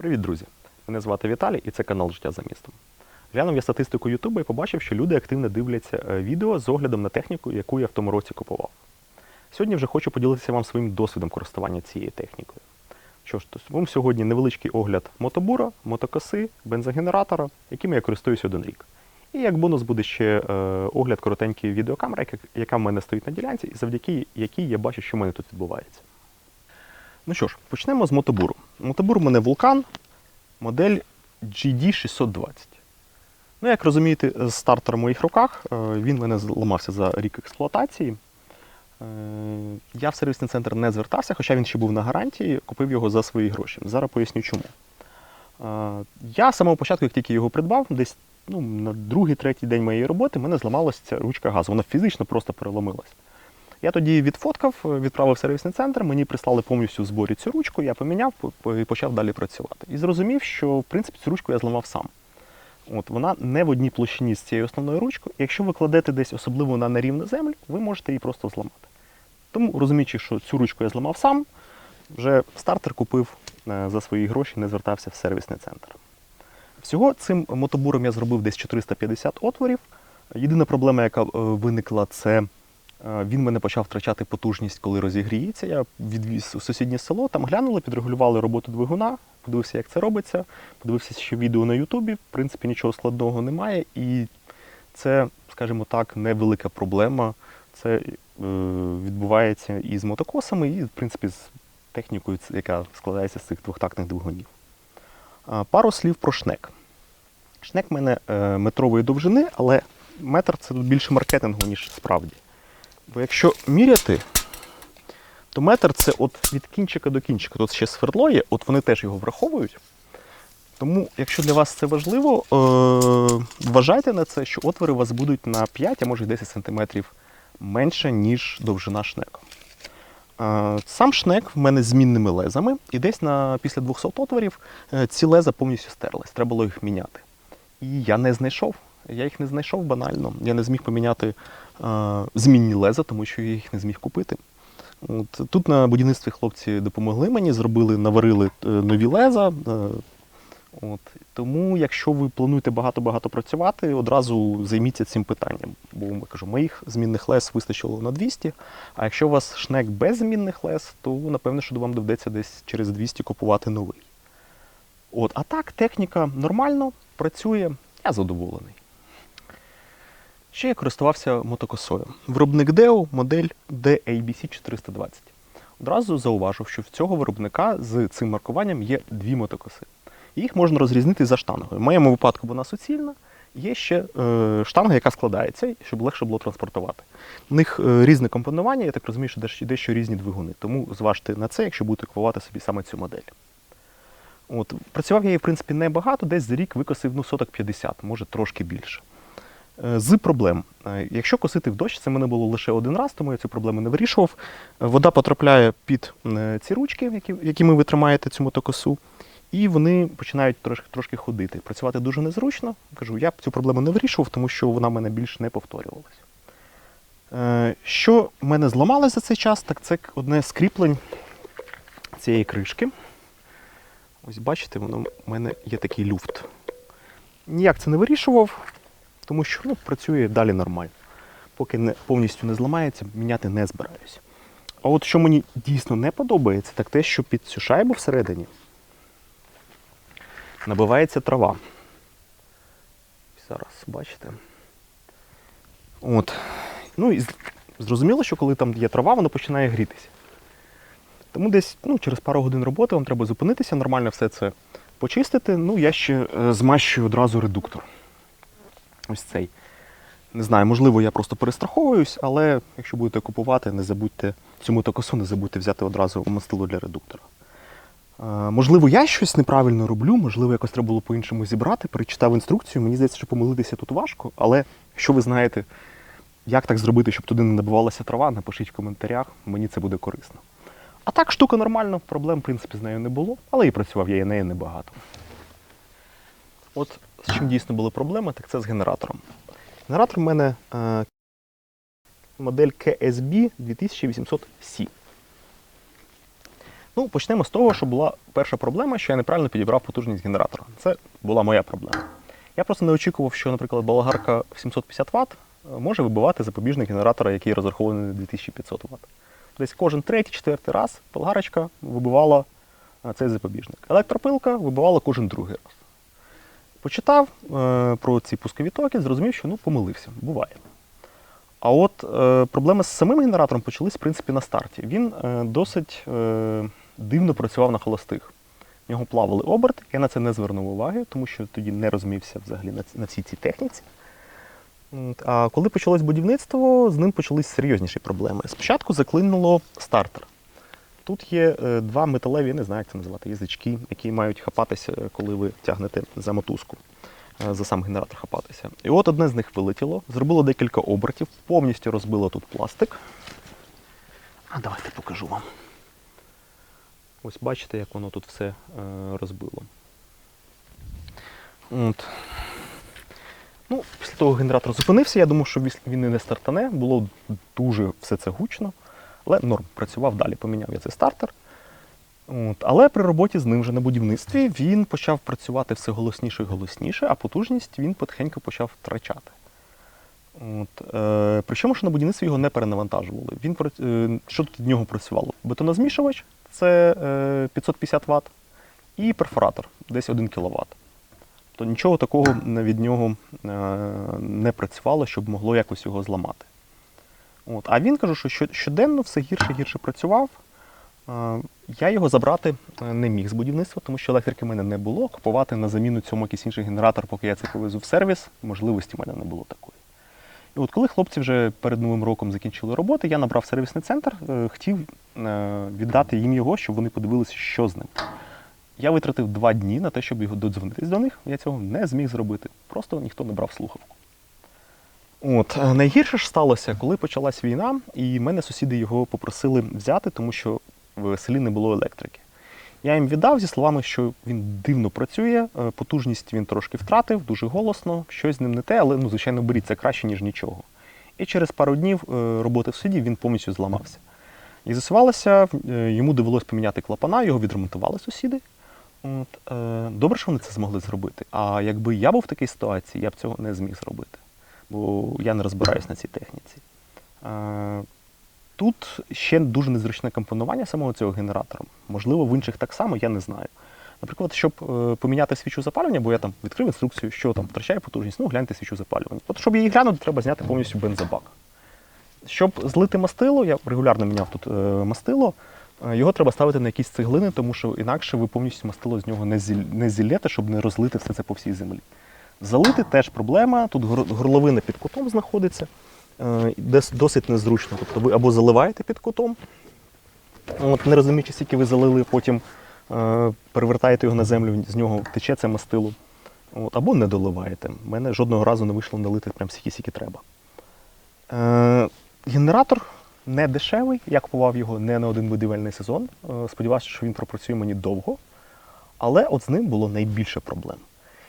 Привіт, друзі! Мене звати Віталій і це канал Життя за містом. Глянув я статистику Ютуба і побачив, що люди активно дивляться е, відео з оглядом на техніку, яку я в тому році купував. Сьогодні вже хочу поділитися вам своїм досвідом користування цією технікою. Що ж, вам сьогодні невеличкий огляд мотобура, мотокоси, бензогенератора, якими я користуюсь один рік. І як бонус буде ще е, огляд коротенької відеокамери, яка в мене стоїть на ділянці, і завдяки якій я бачу, що в мене тут відбувається. Ну що ж, почнемо з мотобуру. Мотобур у мене вулкан, модель GD620. Ну, як розумієте, стартер в моїх руках, е, він в мене зламався за рік експлуатації. Е, Я в сервісний центр не звертався, хоча він ще був на гарантії, купив його за свої гроші. Зараз поясню чому. Е, Я з самого початку, як тільки його придбав, десь ну, на другий-третій день моєї роботи, мене зламалася ручка газу. Вона фізично просто переломилась. Я тоді відфоткав, відправив в сервісний центр, мені прислали повністю в зборі цю ручку, я поміняв по- по- і почав далі працювати. І зрозумів, що в принципі цю ручку я зламав сам. От, вона не в одній площині з цією основною ручкою. Якщо ви кладете десь особливо на нерівну землю, ви можете її просто зламати. Тому, розуміючи, що цю ручку я зламав сам, вже стартер купив е, за свої гроші, не звертався в сервісний центр. Всього цим мотобуром я зробив десь 450 отворів. Єдина проблема, яка е, виникла, це він мене почав втрачати потужність, коли розігріється. Я відвіз у сусіднє село, там глянули, підрегулювали роботу двигуна, подивився, як це робиться. Подивився ще відео на Ютубі. В принципі, нічого складного немає. І це, скажімо так, невелика проблема. Це е, відбувається і з мотокосами, і, в принципі, з технікою, яка складається з цих двохтактних двигунів. Пару слів про шнек. Шнек в мене е, метрової довжини, але метр це тут більше маркетингу, ніж справді. Бо якщо міряти, то метр це от від кінчика до кінчика. Тут ще свердло є, от вони теж його враховують. Тому, якщо для вас це важливо, е, вважайте на це, що отвори у вас будуть на 5, а може 10 см менше, ніж довжина шнеку. Е, Сам шнек в мене змінними лезами, і десь на, після 200 отворів е, ці леза повністю стерлись, треба було їх міняти. І я не знайшов. Я їх не знайшов банально. Я не зміг поміняти змінні леза, тому що я їх не зміг купити. От, тут на будівництві хлопці допомогли мені, зробили, наварили е, нові леза. Е, От. Тому, якщо ви плануєте багато-багато працювати, одразу займіться цим питанням. Бо я кажу, моїх змінних лез вистачило на 200, а якщо у вас шнек без змінних лез, то напевно, що вам доведеться десь через 200 купувати новий. От, а так, техніка нормально працює, я задоволений. Ще я користувався мотокосою. Виробник DEO, модель DABC 420. Одразу зауважив, що в цього виробника з цим маркуванням є дві мотокоси. Їх можна розрізнити за штангою. В моєму випадку вона суцільна, є ще е, штанга, яка складається, щоб легше було транспортувати. У них е, різне компонування, я так розумію, що дещо, дещо різні двигуни. Тому зважте на це, якщо будете купувати собі саме цю модель. От, працював я її, в принципі, небагато, десь за рік викосив ну, соток 50, може трошки більше. Е, З проблем. Е, Якщо косити в дощ, це мене було лише один раз, тому я цю проблему не вирішував. Е, Вода потрапляє під ці ручки, які, якими ви тримаєте цю мотокосу, і вони починають трошки, трошки ходити. Працювати дуже незручно. Кажу, я цю проблему не вирішував, тому що вона в мене більш не повторювалася. Що в мене зламалося за цей час, так це одне з кріплень цієї кришки. Ось бачите, воно в мене є такий люфт. Ніяк це не вирішував, тому що ну, працює далі нормально. Поки не, повністю не зламається, міняти не збираюся. А от що мені дійсно не подобається, так те, що під цю шайбу всередині набивається трава. Зараз бачите. От. Ну і зрозуміло, що коли там є трава, воно починає грітися. Тому десь ну, через пару годин роботи вам треба зупинитися, нормально все це почистити. Ну, я ще е, змащую одразу редуктор. Ось цей. Не знаю, можливо, я просто перестраховуюсь, але якщо будете купувати, не забудьте цю мотокосу, не забудьте взяти одразу мастило для редуктора. Е, можливо, я щось неправильно роблю, можливо, якось треба було по-іншому зібрати, перечитав інструкцію. Мені здається, що помилитися тут важко, але якщо ви знаєте, як так зробити, щоб туди не набивалася трава, напишіть в коментарях, мені це буде корисно. А так, штука нормальна, проблем, в принципі, з нею не було, але і працював я нею небагато. От з чим дійсно були проблеми, так це з генератором. Генератор в мене е, модель KSB 2800C. Ну, почнемо з того, що була перша проблема, що я неправильно підібрав потужність генератора. Це була моя проблема. Я просто не очікував, що, наприклад, болгарка 750 Вт може вибивати запобіжник генератора, який розрахований на 2500 Вт. Десь кожен третій, четвертий раз болгарочка вибивала е, цей запобіжник. Електропилка вибивала кожен другий раз. Почитав е, про ці пускові токи, зрозумів, що ну, помилився, буває. А от е, проблеми з самим генератором почались, в принципі, на старті. Він е, досить е, дивно працював на холостих. В нього плавали оберти, я на це не звернув уваги, тому що тоді не розумівся взагалі на, на всій цій техніці. А коли почалось будівництво, з ним почались серйозніші проблеми. Спочатку заклинуло стартер. Тут є е, два металеві, не знаю, як це називати, язички, які мають хапатися, е, коли ви тягнете за мотузку, е, за сам генератор хапатися. І от одне з них вилетіло, зробило декілька обертів, повністю розбило тут пластик. А давайте покажу вам. Ось бачите, як воно тут все розбило. От. Ну, після того генератор зупинився, я думав, що він не стартане, було дуже все це гучно. Але норм, працював далі, поміняв я цей стартер. От. Але при роботі з ним вже на будівництві він почав працювати все голосніше і голосніше, а потужність він потихеньку почав втрачати. От. Е, причому, що на будівництві його не перенавантажували. Він, е, що тут від нього працювало? Бетонозмішувач це е, 550 Вт і перфоратор десь 1 кВт. То нічого такого від нього е, не працювало, щоб могло якось його зламати. От. А він кажу, що що- щоденно все гірше гірше працював. Е, Я його забрати е, не міг з будівництва, тому що електрики в мене не було. Купувати на заміну цьому якийсь інший генератор, поки я це повезу в сервіс, можливості в мене не було такої. І от коли хлопці вже перед Новим роком закінчили роботи, я набрав сервісний центр, е, хотів віддати їм його, щоб вони подивилися, що з ним. Я витратив два дні на те, щоб його додзвонитись до них. Я цього не зміг зробити. Просто ніхто не брав слухавку. От, е, найгірше ж сталося, коли почалась війна, і мене сусіди його попросили взяти, тому що в селі не було електрики. Я їм віддав зі словами, що він дивно працює, е, потужність він трошки втратив, дуже голосно, щось з ним не те, але ну, звичайно, беріть це краще, ніж нічого. І через пару днів е, роботи в суді він повністю зламався. І з'ясувалося, йому довелось поміняти клапана, його відремонтували сусіди. От, добре, що вони це змогли зробити. А якби я був в такій ситуації, я б цього не зміг зробити. Бо я не розбираюсь на цій техніці. Е, тут ще дуже незручне компонування самого цього генератора. Можливо, в інших так само, я не знаю. Наприклад, щоб е, поміняти свічу запалювання, бо я там відкрив інструкцію, що там втрачає потужність, ну гляньте свічу запалювання. От щоб її глянути, треба зняти повністю бензобак. Щоб злити мастило, я регулярно міняв тут е, мастило, його треба ставити на якісь цеглини, тому що інакше ви повністю мастило з нього не зіллєте, щоб не розлити все це по всій землі. Залити теж проблема. Тут горловина під кутом знаходиться, е, досить незручно. Тобто ви або заливаєте під кутом, от, не розуміючи, скільки ви залили, потім е, перевертаєте його на землю, з нього тече це мастило. От, або не доливаєте. У мене жодного разу не вийшло налити прям стільки, скільки треба. Е, генератор не дешевий. Я купував його не на один будівельний сезон. Сподівався, що він пропрацює мені довго. Але от з ним було найбільше проблем.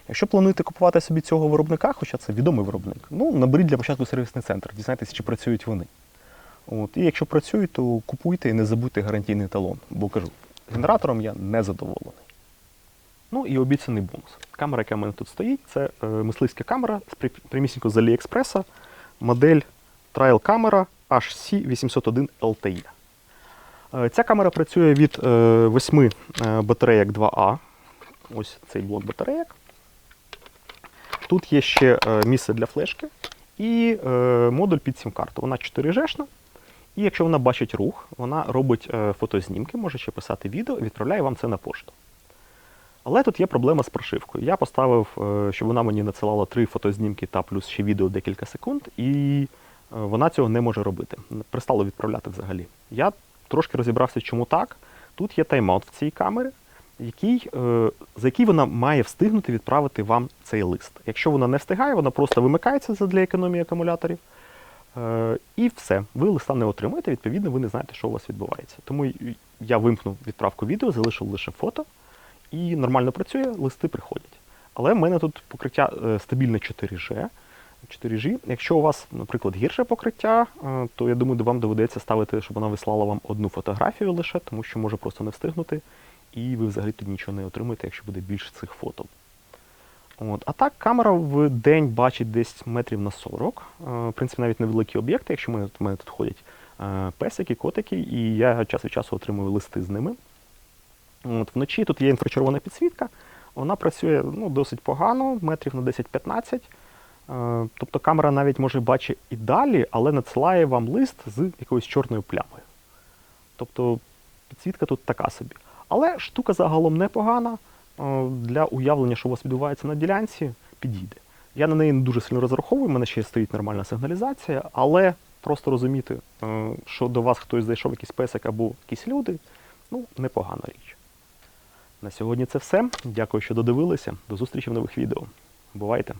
Якщо плануєте купувати собі цього виробника, хоча це відомий виробник, ну наберіть для початку сервісний центр, дізнайтеся, чи працюють вони. От, і якщо працюють, то купуйте і не забудьте гарантійний талон. Бо кажу, генератором я не задоволений. Ну і обіцяний бонус. Камера, яка в мене тут стоїть, це е, мисливська камера з при- прямісінько з Аліекспреса, модель Trial Camera HC801 LTE. Е, Ця камера працює від 8 батарейок 2А. Ось цей блок батарейок. Тут є ще е, місце для флешки і е, модуль під сім-карту. Вона 4G-шна. І якщо вона бачить рух, вона робить е, фотознімки, може ще писати відео відправляє вам це на пошту. Але тут є проблема з прошивкою. Я поставив, щоб вона мені надсилала три фотознімки та плюс ще відео декілька секунд, і вона цього не може робити. Перестало відправляти взагалі. Я трошки розібрався, чому так. Тут є тайм-аут в цій камері, який, е, за який вона має встигнути відправити вам цей лист. Якщо вона не встигає, вона просто вимикається для економії акумуляторів. Е, І все, ви листа не отримуєте, відповідно, ви не знаєте, що у вас відбувається. Тому я вимкнув відправку відео, залишив лише фото, і нормально працює, листи приходять. Але в мене тут покриття е, стабільне 4G. 4G. Якщо у вас, наприклад, гірше покриття, то я думаю, вам доведеться ставити, щоб вона вислала вам одну фотографію лише, тому що може просто не встигнути, і ви взагалі тоді нічого не отримаєте, якщо буде більше цих фото. От. А так, камера в день бачить десь метрів на 40. Е, В принципі, навіть невеликі об'єкти, якщо ми, в мене тут ходять е, песики, котики, і я час від часу отримую листи з ними. От, вночі тут є інфрачервона підсвітка, вона працює ну, досить погано, метрів на 10-15. Е, Тобто камера навіть може бачити і далі, але надсилає вам лист з якоюсь чорною плямою. Тобто підсвітка тут така собі. Але штука загалом непогана. е, Для уявлення, що у вас відбувається на ділянці, підійде. Я на неї не дуже сильно розраховую, в мене ще стоїть нормальна сигналізація, але просто розуміти, е, що до вас хтось зайшов, якийсь песик або якісь люди, ну, непогана річ. На сьогодні це все. Дякую, що додивилися. До зустрічі в нових відео. Бувайте!